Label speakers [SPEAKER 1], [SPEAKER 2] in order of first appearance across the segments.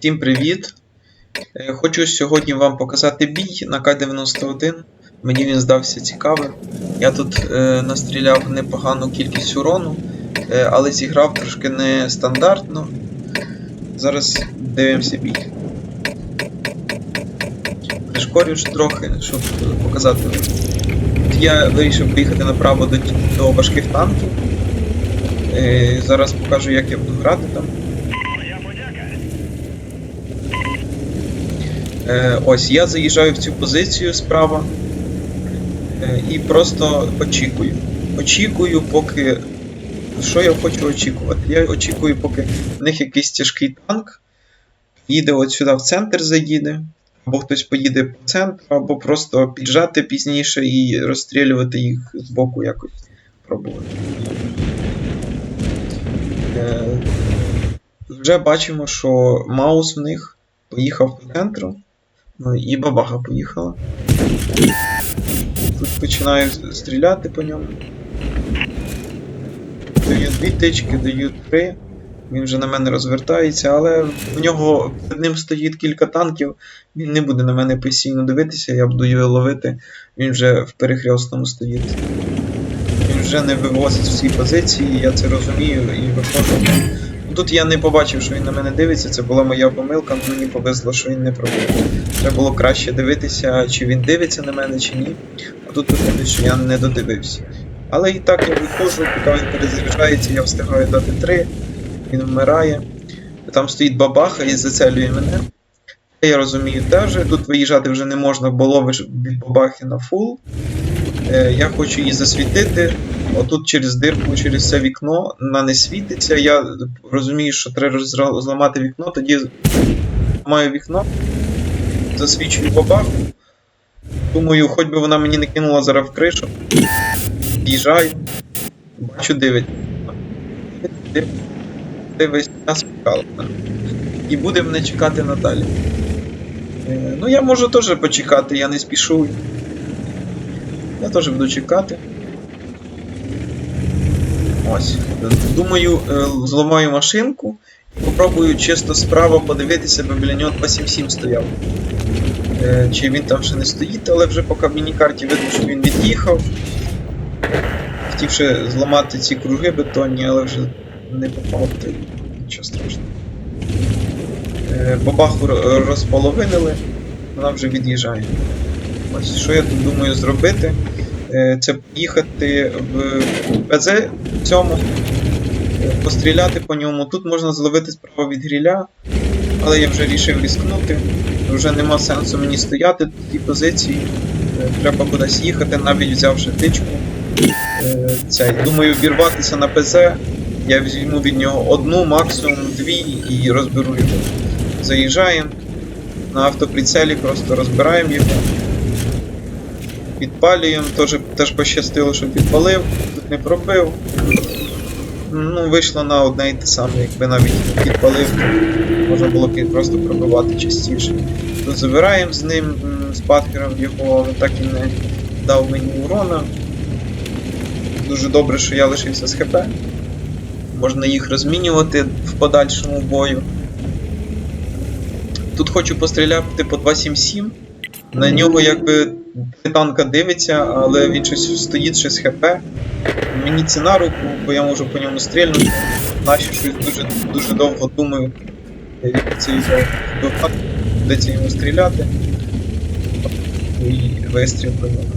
[SPEAKER 1] Всім привіт! Е, Хочу сьогодні вам показати бій на К-91. Мені він здався цікавим. Я тут е, настріляв непогану кількість урону, е, але зіграв трошки нестандартно. Зараз дивимося бій. Пришкорю ж трохи, щоб показати. Я вирішив поїхати направо до, до важких танків. Е, зараз покажу, як я буду грати там. Ось я заїжджаю в цю позицію справа е, і просто очікую. Очікую, поки. Що я хочу очікувати? Я очікую, поки в них якийсь тяжкий танк їде от сюди в центр заїде, або хтось поїде по центру, або просто піджати пізніше і розстрілювати їх з боку якось пробувати. Е, вже бачимо, що Маус в них поїхав по центру. Ну і бабага поїхала. Тут починаю стріляти по ньому. Даю дві тички, даю три. Він вже на мене розвертається, але в нього перед ним стоїть кілька танків. Він не буде на мене постійно дивитися, я буду його ловити. Він вже в перехрестному стоїть. Він вже не вивозить всі позиції, я це розумію і виходжу. Тут я не побачив, що він на мене дивиться, це була моя помилка, мені повезло, що він не пробив. Треба було краще дивитися, чи він дивиться на мене, чи ні. А тут виходить, що я не додивився. Але і так я виходжу, поки він перезаряджається, я встигаю дати 3, він вмирає. Там стоїть бабаха і зацелює мене. Я розумію теж, тут виїжджати вже не можна, бо ловиш бабахи на фул. Е, Я хочу її засвітити. Отут через дирку, через це вікно вона не світиться. Я розумію, що треба зламати вікно, тоді маю вікно, засвічую бабаху. Думаю, хоч би вона мені не кинула зараз в кришу. В'їжджаю, бачу, дивить. Дивись, нас спікала. І буде мене чекати надалі. Е, Ну, я можу теж почекати, я не спішу. Я теж буду чекати. Ось. Думаю, е, зламаю машинку і попробую чисто справа подивитися, бо біля нього 277 стояв. Е, Чи він там ще не стоїть, але вже поки в міні-карті видно, що він від'їхав. Хотівши зламати ці круги бетонні, але вже не попав, нічого страшного. Е, Бабаху розполовинили, вона вже від'їжджає. Ось що я тут думаю зробити? Е, Це поїхати в ПЗ цьому, постріляти по ньому. Тут можна зловити справа від гріля, але я вже рішив різкнути. Вже нема сенсу мені стояти в тій позиції. Е, Треба кудись їхати, навіть взявши тичку. Е, Це, думаю, вірватися на ПЗ. Я візьму від нього одну, максимум дві і розберу його. Заїжджаємо на автоприцелі, просто розбираємо його. Підпалюємо, теж, теж пощастило, що підпалив, тут не пробив. Ну, вийшло на одне і те саме, якби навіть підпалив, можна було б просто пробивати частіше. Тут забираємо з ним, з паткером його, але так і не дав мені урона. Дуже добре, що я лишився з ХП. Можна їх розмінювати в подальшому бою. Тут хочу постріляти по 277. На нього якби танка дивиться, але він щось стоїть з ХП. Мені це на руку, бо я можу по ньому стрільнути. Наші щось дуже, дуже довго думаю, як це його вбивати, це йому стріляти. І вистріл по ньому.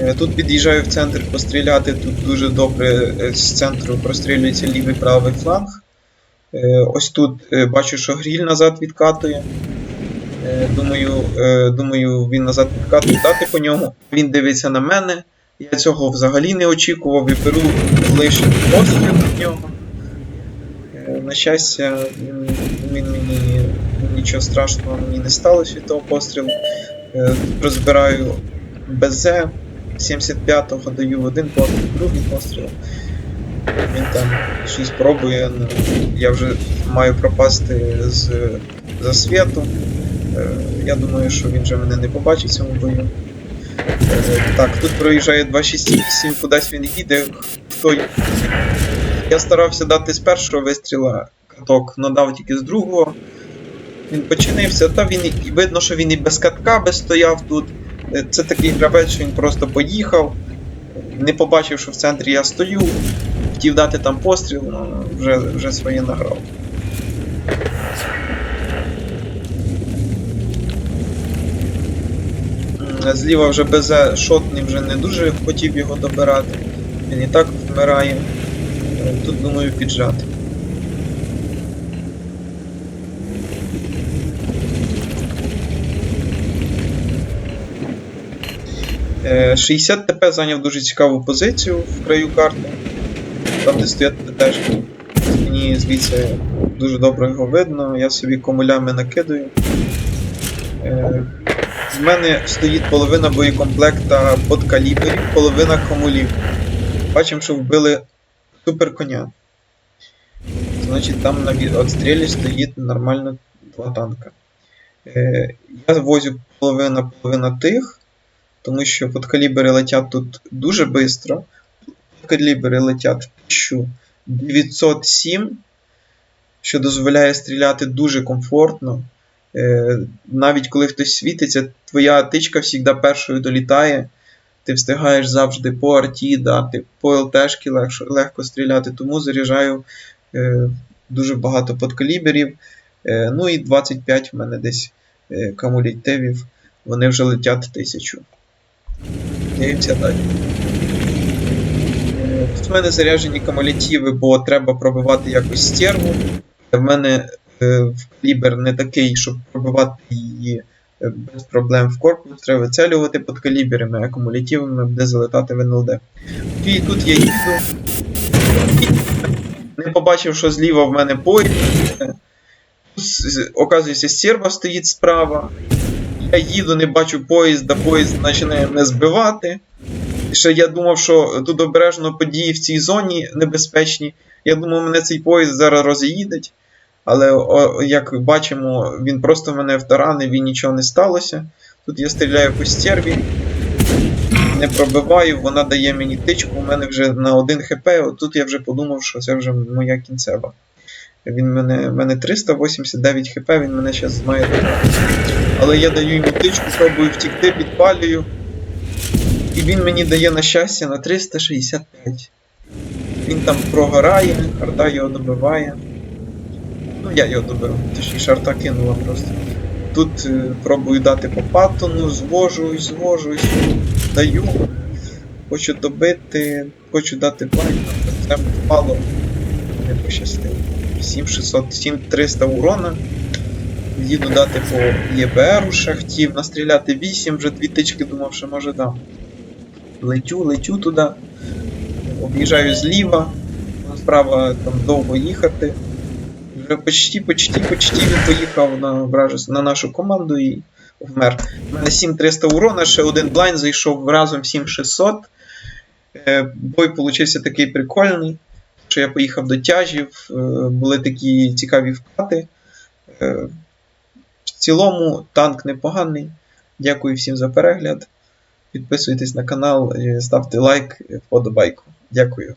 [SPEAKER 1] Е, Тут під'їжджаю в центр постріляти, тут дуже добре е, з центру прострілюється лівий правий фланг. Е, Ось тут бачу, що гріль назад відкатує. Е, Думаю, е, думаю, він назад відкатує дати по ньому. Він дивиться на мене. Я цього взагалі не очікував і беру лише постріл від нього. Е, На щастя, він, він мені нічого страшного мені не сталося від того пострілу. Розбираю БЗ. 75-го даю один постріл, другий постріл. Він там щось пробує. ну, Я вже маю пропасти з засвіту. Е, Я думаю, що він вже мене не побачить в цьому бою. Е, Так, тут проїжджає 268, кудись він їде. Хто... Я старався дати з першого вистріла каток, надав тільки з другого. Він починився, та він і видно, що він і без катка би стояв тут. Е, Це такий гравець, що він просто поїхав, не побачив, що в центрі я стою, хотів дати там постріл, ну, вже, вже своє награв. Зліва вже БЗ шотний вже не дуже хотів його добирати. Він і так вмирає. Е, Тут думаю піджати. Е, 60 ТП зайняв дуже цікаву позицію в краю карти. Там, де стоять теж мені звідси дуже добре його видно, я собі комулями накидаю. Е, з мене стоїть половина боєкомплекта подкаліберів, половина комулів. Бачимо, що вбили супер коня. Значить, там на від- отстрілі стоїть нормально два танка. Е, я возю половина половина тих, тому що подкалібери летять тут дуже швидко. Подкалібери летять 1907, що дозволяє стріляти дуже комфортно. Е, навіть коли хтось світиться, твоя тичка завжди першою долітає. Ти встигаєш завжди по арті дати, по ЛТшки легко, стріляти, тому заряджаю е, дуже багато подкаліберів. Е, ну і 25 в мене десь камулятивів, вони вже летять тисячу. Дивимося далі. Тут в мене заряджені камулятиви, бо треба пробивати якось стерву. В мене калібр не такий, щоб пробивати її е, без проблем в корпус. Треба вицелювати під каліберами, акумулятивами, буде залетати в НЛД. І тут я їду. Не побачив, що зліва в мене поїзд. Е, оказується, стерва стоїть справа. Я їду, не бачу поїзда, поїзд починає мене збивати. Ще я думав, що тут обережно події в цій зоні небезпечні. Я думав, мене цей поїзд зараз роз'їдеть. Але як бачимо, він просто мене втаранив і нічого не сталося. Тут я стріляю по стерві, не пробиваю, вона дає мені тичку, у мене вже на 1 хп, тут я вже подумав, що це вже моя кінцева. Він мене, мене 389 хп, він мене зараз має. Але я даю йому тичку, пробую втікти, підпалюю. І він мені дає на щастя на 365. Він там прогорає, арта його добиває. Я його добив, точніше арта кинула просто. Тут е, пробую дати по паттону, звожусь, звожусь, даю. Хочу добити, хочу дати блайк, це впало. Не пощастило. 7600, 7300 урона. Їду дати по ЄБРу ще хотів настріляти 8, вже дві тички думав, що може дам. Летю, летю туди. Об'їжджаю зліва. Справа там довго їхати. Почти, почти, почти він поїхав на, вражес- на нашу команду і вмер. У мене 7300 урона, ще один блайн зайшов разом 7600. Е, бой получився такий прикольний, що я поїхав до тяжів, е, були такі цікаві вкати. Е, в цілому танк непоганий. Дякую всім за перегляд. Підписуйтесь на канал, ставте лайк, вподобайку. Дякую.